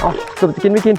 เอาสุดจะกินไม่กิน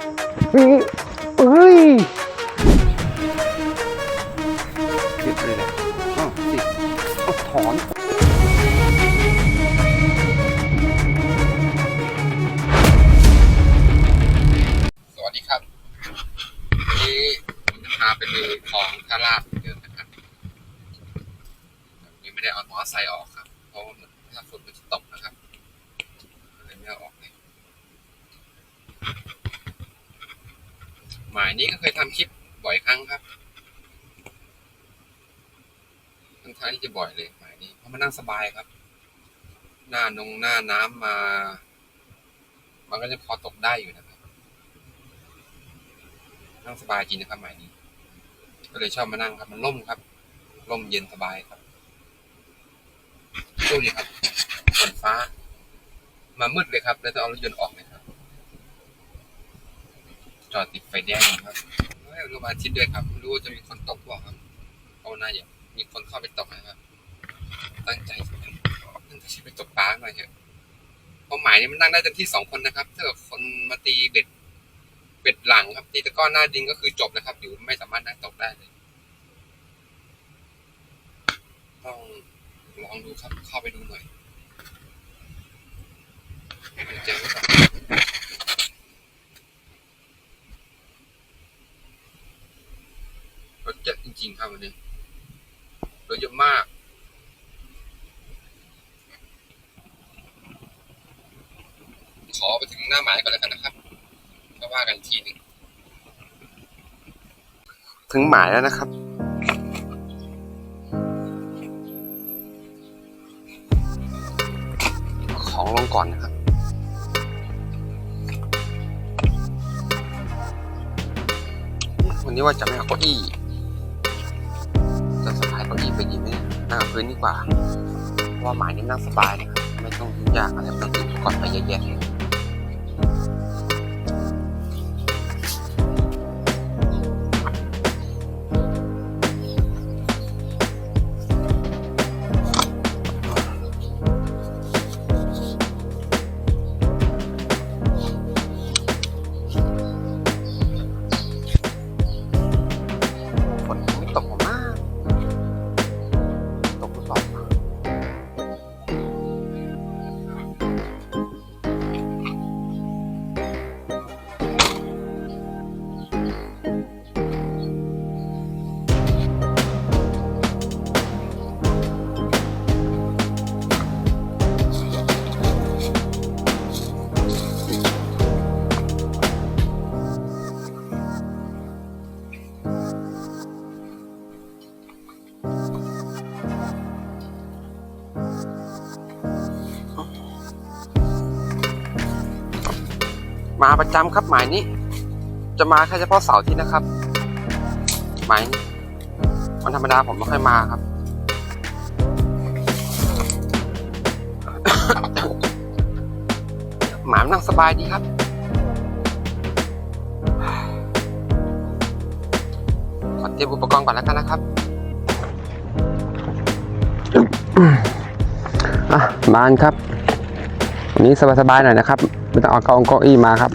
บายครับ หน้านงหน้าน้ำมา มันก็จะพอตกได้อยู่นะครับนั่งสบายจริงนะครับหมายนี้ ก็เลยชอบมานั่งครับ มันร่มครับ ร่มเย็นสบายครับดูดิครับฝนฟ้า มามืดเลยครับ แล้วต้องเอารถยนต์ออกเลยครับ จอดติดไฟแดงครับไม่รู้วันอาทิตย์ด้วยครับ ไม่รู้ว่าจะมีคนตกหรือเปล่าครับเอาหน้าอย่ามีคนเข้าไปตกนะครับ ตั้งใจตั้งใจไปตกปลาหน่อยเถอะเพราะหมายนี้มันนั่งได้เต็มที่สองคนนะครับ ถ้าเกิดคนมาตีเบ็ด เบ็ดหลังครับ ตีตะก้อหน้าดินก็คือจบนะครับอยู่ไม่สามารถนั่งตกได้เลยต้องลองดูครับ เข้าไปดูหน่อยเจอก่อนรถเยอะจริงๆครับวันนี้รถเยอะมาก ขอไปถึงหน้าหมายก่อนแล้วกันนะครับ ก็ว่ากันอีกทีหนึ่ง ถึงหมายแล้วนะครับ ของลงก่อนนะครับวันนี้ว่าจะไม่เอาเก้าอี้จะสะพายเก้าอี้ไปดีไหมเนี่ยนั่งพื้นดีกว่า เพราะว่าหมายนี้นั่งสบายนะครับ ไม่ต้องยุ่งยากอะไรไม่ต้องถืออุปกรณ์ไปเยอะแยะ มาประจำครับหมายนี้ จะมาแค่เฉพาะเสาร์ที่นะครับ หมายนี้วันธรรมดาผมไม่ค่อยมาครับหมามนั่งสบายดีครับ ขอเตรียมอุปกรณ์ก่อนแล้วกันนะครับอะมานครับ วันนี้สบายๆหน่อยนะครับ ไม่ต้องเอาเก้าเก้าอี้มาครับ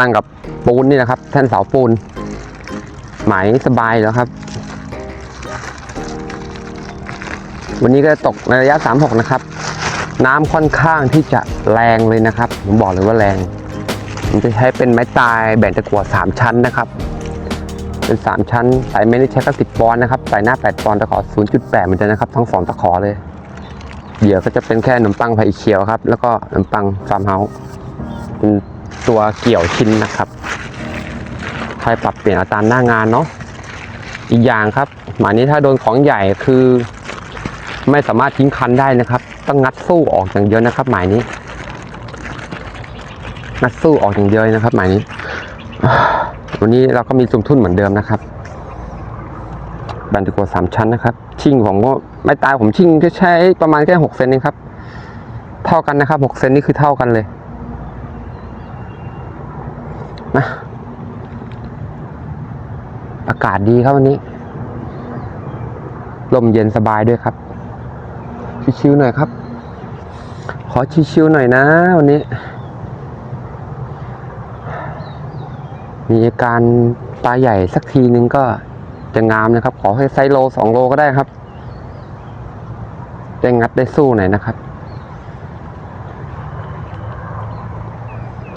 นั่งกับปูนนี่นะครับ แท่นเสาปูนหมายสบายแล้วครับ วันนี้ก็ตกในระยะ 36 นะครับ น้ำค่อนข้างที่จะแรงเลยนะครับ ผมบอกเลยว่าแรง ผมจะใช้เป็นไม้ตายแบ่งตะกั่ว3 ชั้นนะครับ เป็น 3 ชั้นสายเมนี่ใช้ก็10ปอนด์นะครับสายหน้า 8 ปอนด์ตะขอ 0.8 เหมือนกันนะครับ ทั้งสองตะขอเลย เหยื่อก็จะเป็นแค่ขนมปังไผ่เขียวครับ แล้วก็ขนมปังฟาร์มเฮาส์ เป็นตัวเกี่ยวชิ้นนะครับใครปรับเปลี่ยนอาตามหน้างานเนาะอีกอย่างครับหมานี้ถ้าโดนของใหญ่คือ ไม่สามารถทิ้งคันได้นะครับ ต้องงัดสู้ออกอย่างเดียวนะครับ หมายนี้ งัดสู้ออกอย่างเดียวนะครับ หมายนี้ วันนี้เราก็มีซุมทุ่นเหมือนเดิมนะครับแบนตะกัวสามชั้นนะครับ ชิ่งผมก็ไม่ตายผมชิ่งก็ใช้ประมาณแค่หกเซนเองครับ เท่ากันนะครับหกเซนนี่คือเท่ากันเลย นะอากาศดีครับวันนี้ ลมเย็นสบายด้วยครับ ชิวๆหน่อยครับ ขอชิวๆหน่อยนะ วันนี้ มีอาการปลาใหญ่สักทีนึงก็จะงามนะครับ ขอให้ไซโลสองโลก็ได้ครับได้งัดได้สู้หน่อยนะครับ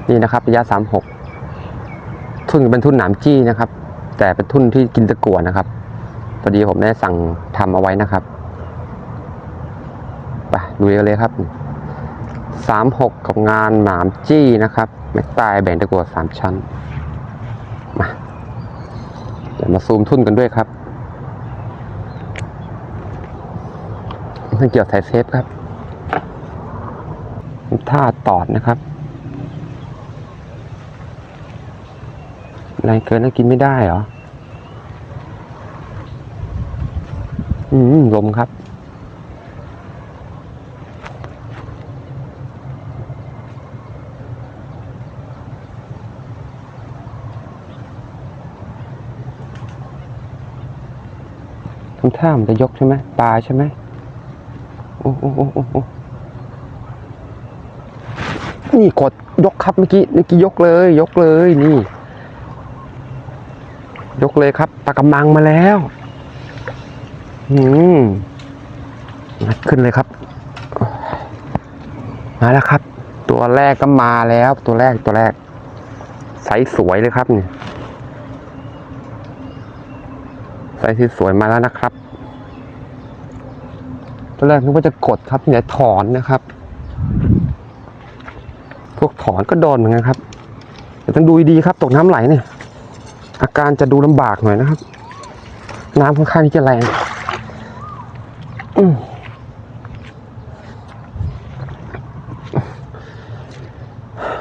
นี่นะครับระยะสามหก ทุนเป็นทุ่นหนามจี้นะครับ แต่เป็นทุ่นที่กินตะกั่วนะครับพอดีผมได้สั่งทำเอาไว้นะครับไปดูกันเลยครับสามหกกับงานหนามจี้นะครับแม็กตายแบ่งตะกั่วสามชั้นมาเดี๋ยวมาซูมทุ่นกันด้วยครับเรื่องเกี่ยวสายเซฟครับท่าตอดนะครับ แรเกินแล้วกินไม่ได้เหรอ อืมลมครับ ทำท่ามันจะยกใช่ไหมปลาใช่ไหมโอ้โอ้โอ้โอ้โอ้นี่กดยกครับเมื่อกี้เมื่อกี้ยกเลย ยกเลยนี่ ยกเลยครับปลากระมังมาแล้วอืมัดขึ้นเลยครับ มาแล้วครับ ตัวแรกก็มาแล้ว ตัวแรกตัวแรกไซส์สวยเลยครับเนี่ยไซส์ที่สวยมาแล้วนะครับตอนแรกนึกว่าจะกดครับเนี่ยถอนนะครับ พวกถอนก็โดนเหมือนกันครับแต่ต้องดูดีครับตกน้ำไหลเนี่ย อาการจะดูลำบากหน่อยนะครับ น้ำค่อนข้างที่จะแรง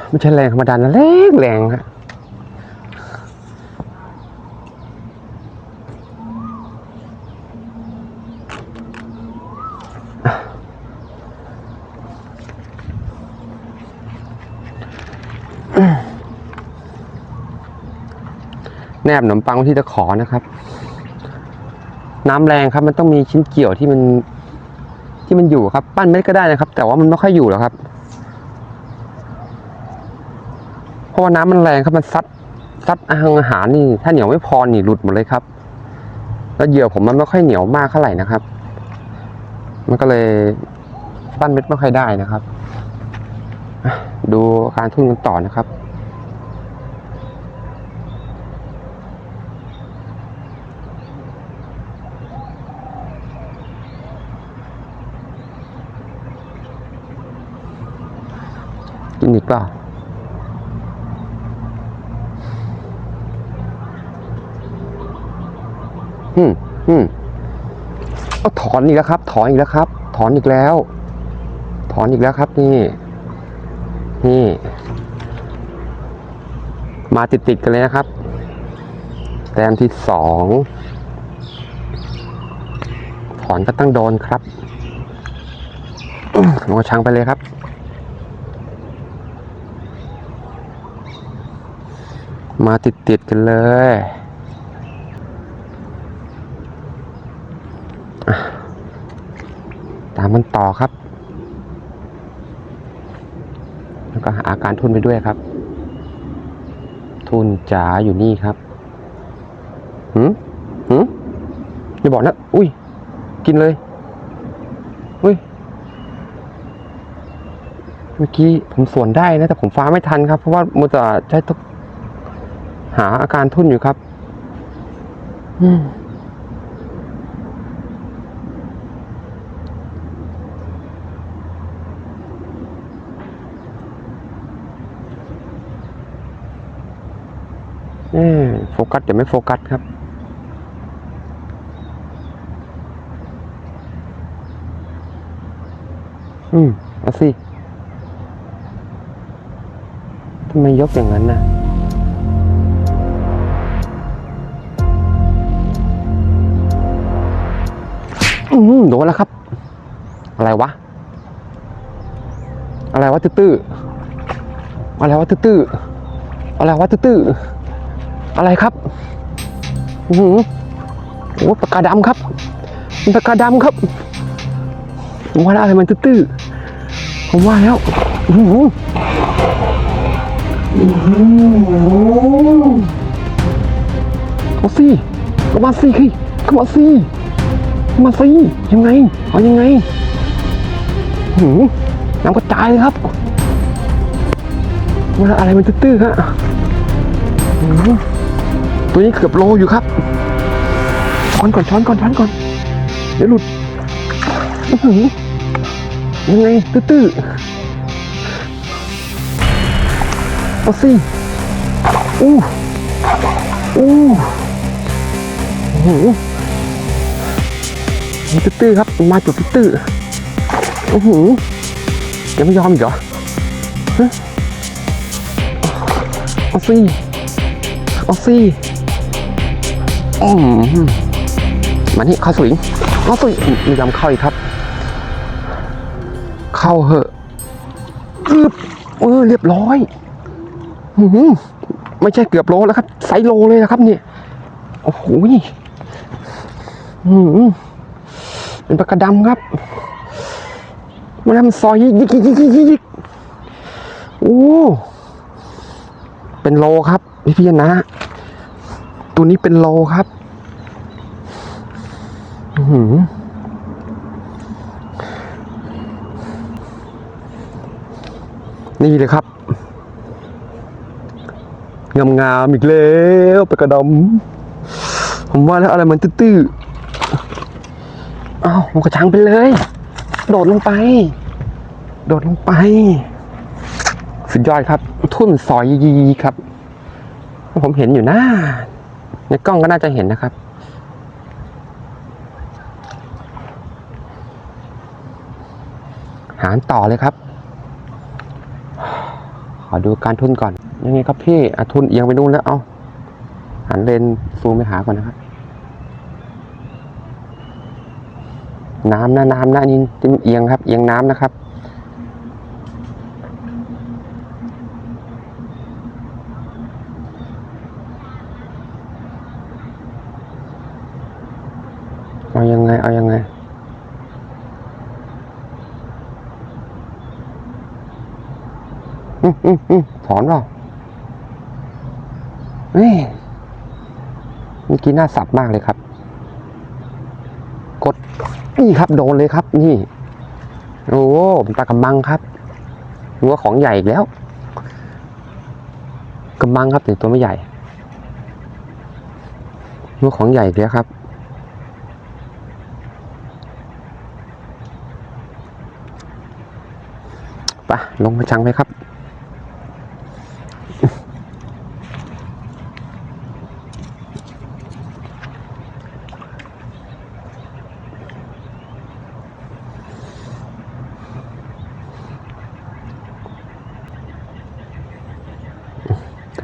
ไม่ใช่แรงธรรมดานะแรงแรงครับ แนบขนมปังไว้ที่ตะขอนะครับ น้ำแรงครับ มันต้องมีชิ้นเกี่ยวที่มันที่มันอยู่ครับ ปั้นเม็ดก็ได้นะครับ แต่ว่ามันไม่ค่อยอยู่หรอกครับ เพราะว่าน้ำมันแรงครับมันซัดซัดอาหารอาหารนี่ ถ้าเหนียวไม่พอนี่หลุดหมดเลยครับ แล้วเหยื่อผมมันไม่ค่อยเหนียวมากเท่าไหร่นะครับ มันก็เลยปั้นเม็ดไม่ค่อยได้นะครับ ดูการทุ่นกันต่อนะครับ กินอีกเปล่าอืมอืมเอาถอนอีกแล้วครับ ถอนอีกแล้วครับ ถอนอีกแล้ว ถอนอีกแล้วครับ นี่ นี่ มาติดติดๆกันเลยนะครับ แต้มที่สอง ถอนก็ต้องโดนครับลงกระชังไปเลยครับ มาติดติดๆกันเลยตามมันต่อครับ แล้วก็หาอาการทุนไปด้วยครับ ทุนจ๋าอยู่นี่ครับหืมหืมอย่าบอกนะ อุ้ย กินเลย อุ้ย เมื่อกี้ผมสวนได้นะ แต่ผมฟ้าไม่ทันครับ เพราะว่ามัวแต่ใช้ตก หาอาการทุ่นอยู่ครับอืมเอ๊ะโฟกัสแต่ไม่โฟกัสครับอืมเอาสิทำไมยกอย่างนั้นน่ะ อืมโดนแล้วครับ อะไรวะ อะไรวะตื้ออะไรวะตื้ออะไรวะตื้ออะไรครับอือโอ้ปากกาดำครับปากกาดำครับผมว่าแล้วอะไรมันตื้อผมว่าแล้วอือหืออื้อหือมาสิก็มาสิขี้ก็มาสิ มาสิยังไงเอายังไงหืมน้ำกระจายเลยครับว่าอะไรมันตื้อๆฮะหืมตัวนี้เกือบโลอยู่ครับช้อนก่อนช้อนก่อนช้อนก่อนเดี๋ยวหลุดหือยังไงตื้อๆเอาสิอู้อู้โอ้โห มันตื้อๆครับ มาจุดตื้อๆโอ้โหยังไม่ยอมอีกเหรอฮะเอาสิเอาสิอืมมานี่เข้าสวิงเข้าสวิงไม่ยอมเข้าอีกครับ เข้าเหอะอึบเออเรียบร้อยหืมไม่ใช่เกือบโลแล้วครับไซโลเลยนะครับเนี่ยโอ้โหหืม เป็นปลากระดำครับมันทำซอยยิกยิกยิกยิกยิกโอ้เป็นโลครับพี่พี่นะ ตัวนี้เป็นโลครับหือนี่เลยครับงามๆอีกแล้วไปกระดำผมว่าแล้วอะไรมันตื้อๆ อ้าวมันกระชังไปเลย โดดลงไป โดดลงไป สุดยอดครับ ทุ่นซอยยีครับ ผมเห็นอยู่นะในกล้องก็น่าจะเห็นนะครับ หารต่อเลยครับ ขอดูการทุ่นก่อน ยังไงครับพี่อทุนเอียงไปนู่นแล้วเอาหันเลนซูมไปหาก่อนนะครับ น้ำนะน้ำนะนี่เอียงครับเอียงน้ำนะครับ เอายังไง เอายังไงอืมอืมอืมถอนเปล่าเฮ้ยเมื่อกี้น่าสับมากเลยครับ ครับโดนเลยครับ นี่โอ้เป็นปลากระมังครับนึกว่าของใหญ่อีกแล้วกระมังครับแต่ตัวไม่ใหญ่นึกว่าของใหญ่อีกแล้วครับไปลงกระชังไปครับ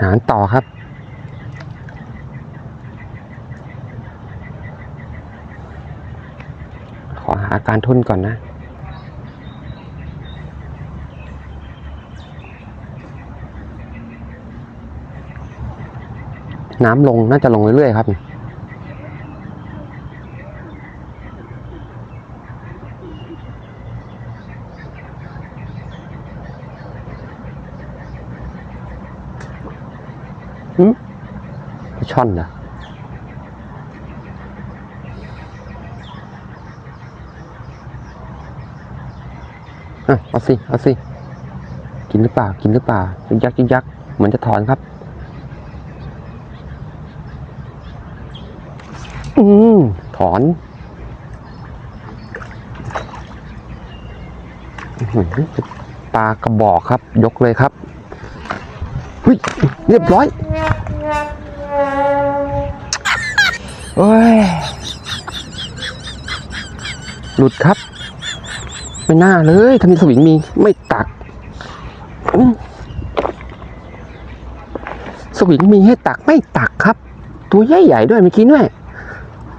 หารต่อครับ ขอหาการทุนก่อนนะ น้ำลงน่าจะลงเรื่อยๆครับหืมช่อนเหรอ อะเอาสิเอาสิกินหรือเปล่ากินหรือเปล่ายึกยักยึกยักเหมือนจะถอนครับ อืมถอนปลากระบอกครับ ยกเลยครับเฮ้ยเรียบร้อยโอ้ยหลุดครับ ไม่น่าเลยถ้ามีสวิงมีไม่ตักอื้อสวิงมีให้ตักไม่ตักครับ ตัวใหญ่ๆด้วยเมื่อกี้ด้วย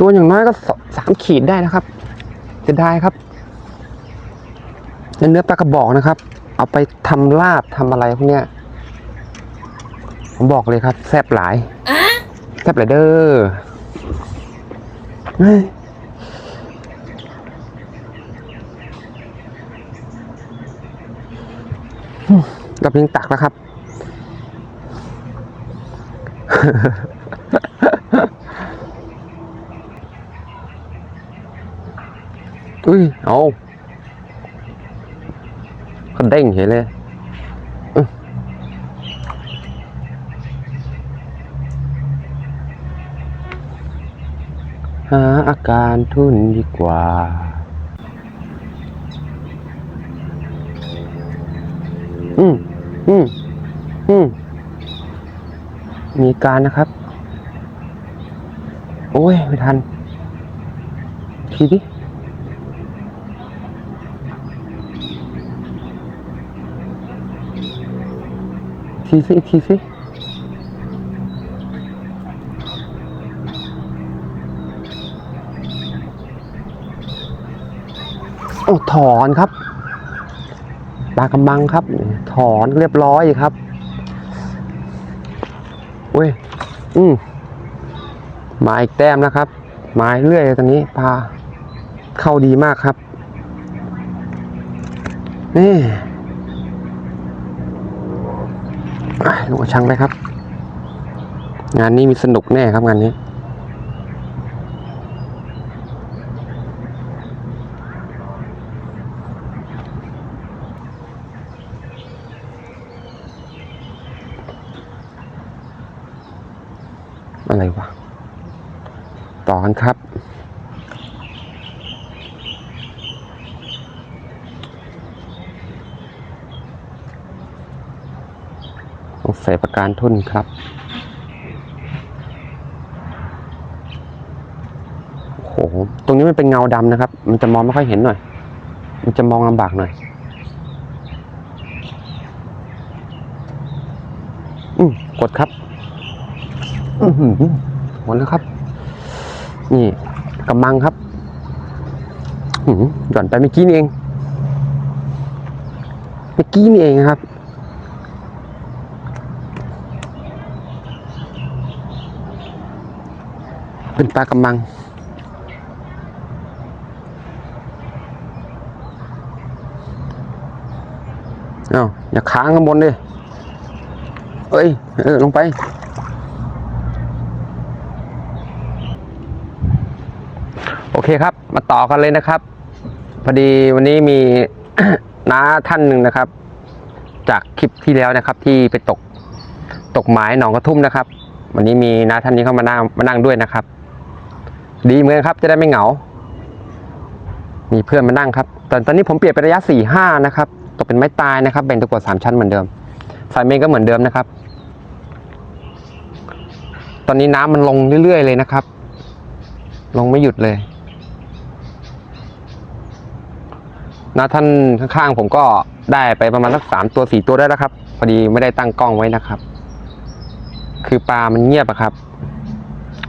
ตัวอย่างน้อยก็สสามขีดได้นะครับจะได้ครับเนื้อปลากระบอกนะครับ เอาไปทำลาบทำอะไรพวกเนี้ยผมบอกเลยครับ แซ่บหลายแซ่บหลายเด้อ กับลิงตักนะครับ อุ้ย เอากรเด้งเห็นเลยหาอาการทุนดีกว่า อืมอืมอืมมีการนะครับ โอ้ย ไม่ทัน ทีดิทีสิอีกทีสิโอ้ถอนครับ ปลากำมังครับ ถอนเรียบร้อยครับเว้ยอืมมาอีกแต้มนะครับมาเรื่อยตอนนี้ปลาเข้าดีมากครับนี่ลงกชังไปครับ งานนี้มีสนุกแน่ครับงานนี้ อะไรวะ ต่อกัน ครับ ใส่ประการทุนครับ โอ้โห ตรงนี้มันเป็นเงาดำนะครับ มันจะมองไม่ค่อยเห็นหน่อย มันจะมองลำบากหน่อย อืมกดครับ อือหือหมดแล้วครับ นี่กำมังครับหืมหย่อนไปเมื่อกี้นี่เอง เมื่อกี้นี่เองครับ เป็นปลากำมัง เอาอย่าค้างข้างบนดิเอ้ย เออ ลงไป โอเคครับ มาต่อกันเลยนะครับ พอดีวันนี้มีน้าท่านหนึ่งนะครับ จากคลิปที่แล้วนะครับ ที่ไปตกตกหมายหนองกระทุ่มนะครับ วันนี้มีน้าท่านนี้เข้ามานั่งมานั่งด้วยนะครับ ดีเหมือนกันครับ จะได้ไม่เหงา มีเพื่อนมานั่งครับแต่ตอนนี้ผมเปลี่ยนเป็นระยะสี่ห้านะครับตกเป็นไม้ตายนะครับแบ่งตะกั่วสามชั้นเหมือนเดิมสายเมนก็เหมือนเดิมนะครับ ตอนนี้น้ำมันลงเรื่อยๆเลยนะครับ ลงไม่หยุดเลย นะท่านข้างๆผมก็ได้ไปประมาณสักสามตัวสี่ตัวได้แล้วครับ พอดีไม่ได้ตั้งกล้องไว้นะครับ คือปลามันเงียบอะครับ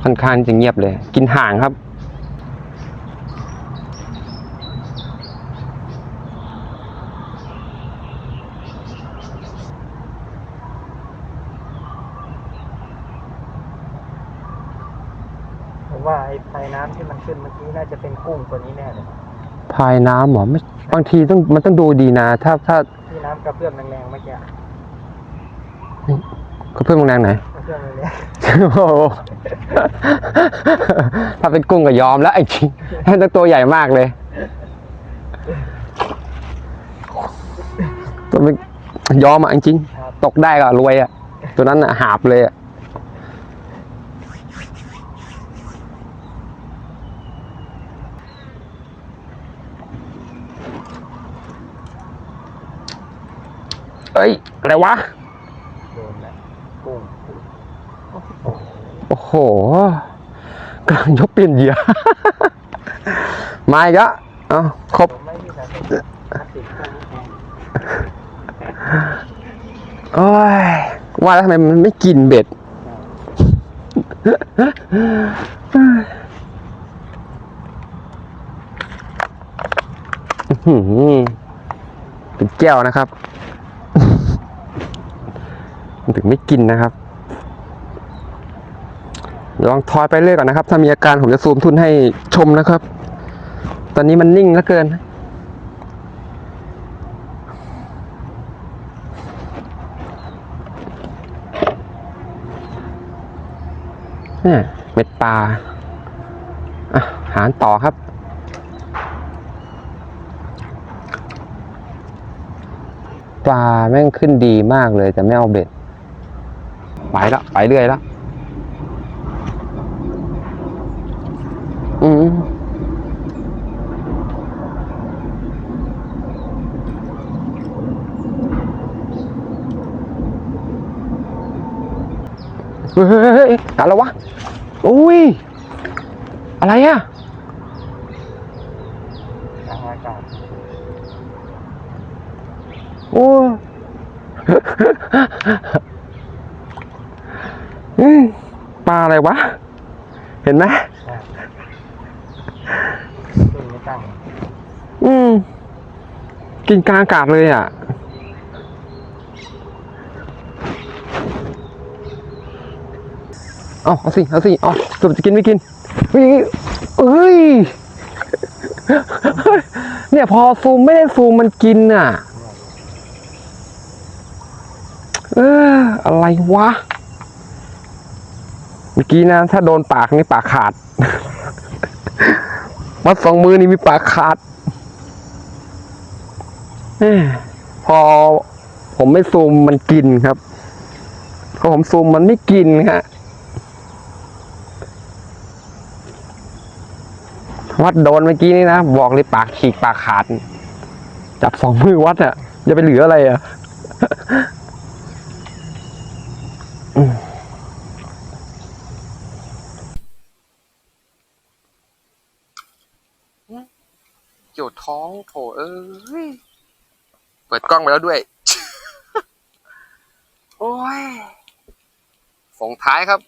ค่อนข้างจะเงียบเลย กินห่างครับ ผมว่าไอ้ไฟน้ำที่มันขึ้นเมื่อกี้น่าจะเป็นกุ้งตัวนี้แน่เลยพายน้ำเหรอไม่ บางทีต้องมันต้องดูดีนะ ถ้าถ้าที่น้ำกระเพื่อมแรงๆเมื่อกี้เขาเพิ่มแรงไหนกระเพื่อมแรงโอ้โหถ้าเป็นกุ้งก็ยอมแล้วไอ้จริงนั่นตัวใหญ่มากเลย ตัวมันยอมอะจริงๆครับๆตกได้ก็รวยอะ ตัวนั้นอะหาบเลยอะ เอ้ย อะไรวะ โดนแล้วกุ้งโอ้โหกำลังยกเปลี่ยนเหยื่อ มาอีกแล้วเอาครบผมไม่มีสารติดติดกุ้งแพงโอ้ยว่าแล้วทำไมมันไม่กินเบ็ด อื้อหือเป็นแก้วนะครับ ถึงไม่กินนะครับลองทอยไปเรื่อยก่อนนะครับ ถ้ามีอาการผมจะซูมทุนให้ชมนะครับ ตอนนี้มันนิ่งเหลือเกิน เม็ดปลาหารต่อครับ ปลาแม่งขึ้นดีมากเลยแต่ไม่เอาเบ็ด ไปละไปเรื่อยละอืมเฮ้ยเฮ้ยเฮ้ยอะไรวะ อุ้ย อะไรอะ ทางอากาศ โอ้ย อืม ปลาอะไรวะ เห็นไหมอืม กินกลางอากาศเลยอะ เอาเอาสิ เอาสิ เอาสรุปจะกินไม่กินเฮ้ยเอ้ย เนี่ยพอซูมไม่ได้ซูมมันกินอะ เอออะไรวะ เมื่อกี้นะ ถ้าโดนปากนี่ปากขาด มัดสองมือนี่มีปากขาด พอผมไม่ซูมมันกินครับพอผมซูมมันไม่กินฮะวัดโดนเมื่อกี้นี่นะ บอกเลยปากฉีกปากขาด จับสองมือวัดอะจะไปเหลืออะไรอะอืม เกี่ยว ท้องโถเอ้ย เปิดกล้องไปแล้วด้วย โอ้ยส่งท้ายครับ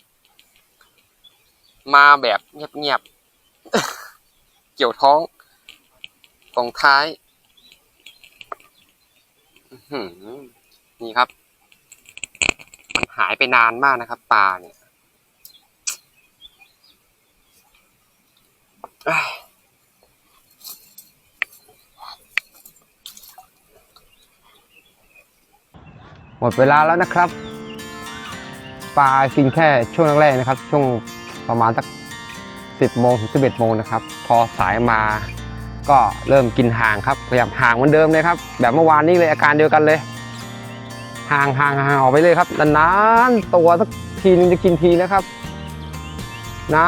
มาแบบเงียบๆ เกี่ยวท้องส่งท้าย นี่ครับมันหายไปนานมากนะครับปลาเนี่ยเอ้ย หม ดเวลาแล้วนะครับ ปลากินแค่ช่วงแรกๆนะครับ ช่วงประมาณสักสิบโมงถึงสิบเอ็ดโมงนะครับ พอสายมาก็เริ่มกินห่างครับพยายามห่างเหมือนเดิมเลยครับ แบบเมื่อวานนี้เลยอาการเดียวกันเลยห่างห่างห่างออกไปเลยครับนานๆตัวสักทีนึงจะกินทีนะครับ นะ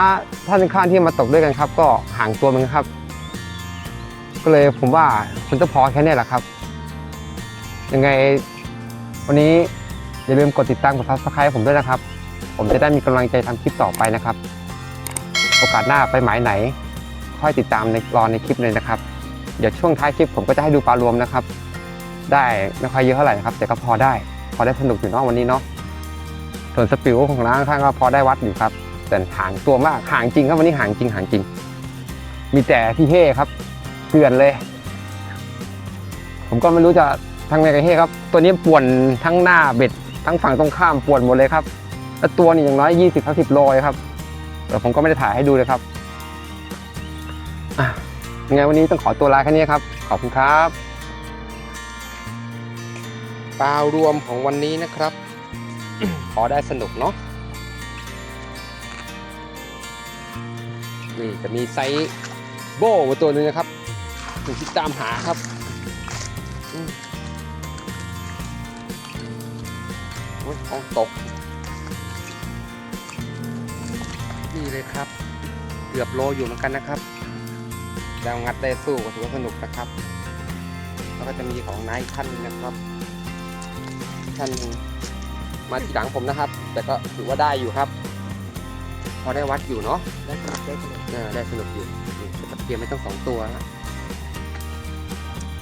ท่านข้างที่มาตกด้วยกันครับ ก็ห่างตัวมันครับ ก็เลยผมว่ามันจะพอแค่นี้แหละครับ ยังไง วันนี้อย่าลืมกดติดตามกด subscribe ผมด้วยนะครับ ผมจะได้มีกำลังใจทำคลิปต่อไปนะครับ โอกาสหน้าไปหมายไหน ค่อยติดตามในรอในคลิปเลยนะครับ เดี๋ยวช่วงท้ายคลิปผมก็จะให้ดูปลารวมนะครับ ได้ไม่ค่อยเยอะเท่าไหร่นะครับ แต่ก็พอได้ พอได้สนุกอยู่เนอกวันนี้เนาะส่วนสปิวของร้านข้างก็พอได้วัดอยู่ครับ แต่ห่างตัวมากห่างจริงครับวันนี้ห่างจริงห่างจริง มีแต่พี่เฮ่ครับเกลื่อนเลย ผมก็ไม่รู้จะ ทางไงกับเฮครับ ตัวนี้ป่วนทั้งหน้าเบ็ด ทั้งฝั่งตรงข้ามป่วนหมดเลยครับ แล้วตัวนี่อย่างน้อยยี่สิบสิบโลเลยครับแต่ผมก็ไม่ได้ถ่ายให้ดูเลยครับยังไงวันนี้ต้องขอตัวลาแค่นี้ครับ ขอบคุณครับปลารวมของวันนี้นะครับ ขอได้สนุกเนาะนี่จะมีไซส์โบ้มาตัวหนึงนะครับถึงที่ตามหาครับ อ้ยเอาตก นี่เลยครับ เกือบโลอยู่เหมือนกันนะครับดาวงัดได้สู้ก็ถือว่าสนุกนะครับ แล้วก็จะมีของนายท่านหนึ่งนะครับ ท่านหนึ่งมาทีหลังผมนะครับ แต่ก็ถือว่าได้อยู่ครับ พอได้วัดอยู่เนาะได้สนุกได้สนุกเออได้สนุกอยู่นี่ตะเกียบไม่ต้องสองตัวนะ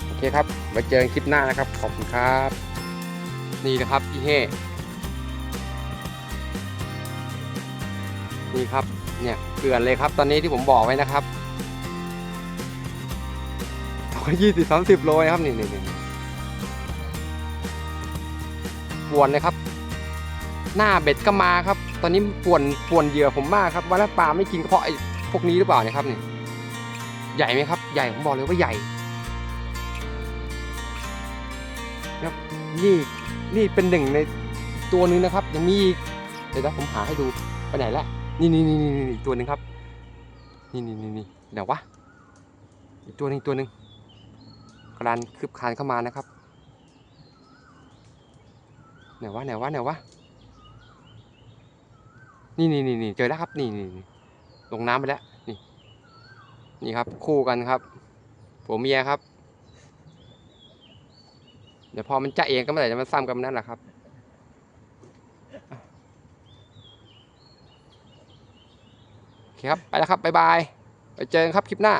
โอเคครับไว้เจอกันคลิปหน้านะครับ ขอบคุณครับ นี่นะครับพี่เฮ นี่ครับเนี่ยเกลือนเลยครับ ตอนนี้ที่ผมบอกไว้นะครับยี่สิบสามสิบโลนะครับนี่นี่นี่ปวนเลยครับ หน้าเบ็ดก็มาครับ ตอนนี้ปวนปวนเหยื่อผมมากครับว่าแล้วปลาไม่กินก็เพราะไอ้พวกนี้หรือเปล่าเนี่ยครับนี่ใหญ่ไหมครับ ใหญ่ผมบอกเลยว่าใหญ่ครับนี่นี่เป็นหนึ่งในตัวนึงนะครับ ยังมีเดี๋ยวนะผมหาให้ดูไปไหนละ นี่นี่นี่นี่อีกตัวหนึ่งครับ นี่นี่นี่นี่เดี๋ยววะอีกตัวหนึงตัวหนึ่งกรานคืบคลานเข้ามานะครับไหนวะไหนวะไหนวะนี่นี่นี่นี่เจอแล้วครับนี่นี่นี่ลงน้ำไปแล้วนี่ นี่ครับ คู่กันครับผัวเมียครับ เดี๋ยวพอมันจะเองก็เมื่อไหร่จะมาซ้ำกันนั่นแหละครับ โอเคครับ ไปแล้วครับ บ๊ายบาย ไปเจอกันครับคลิปหน้า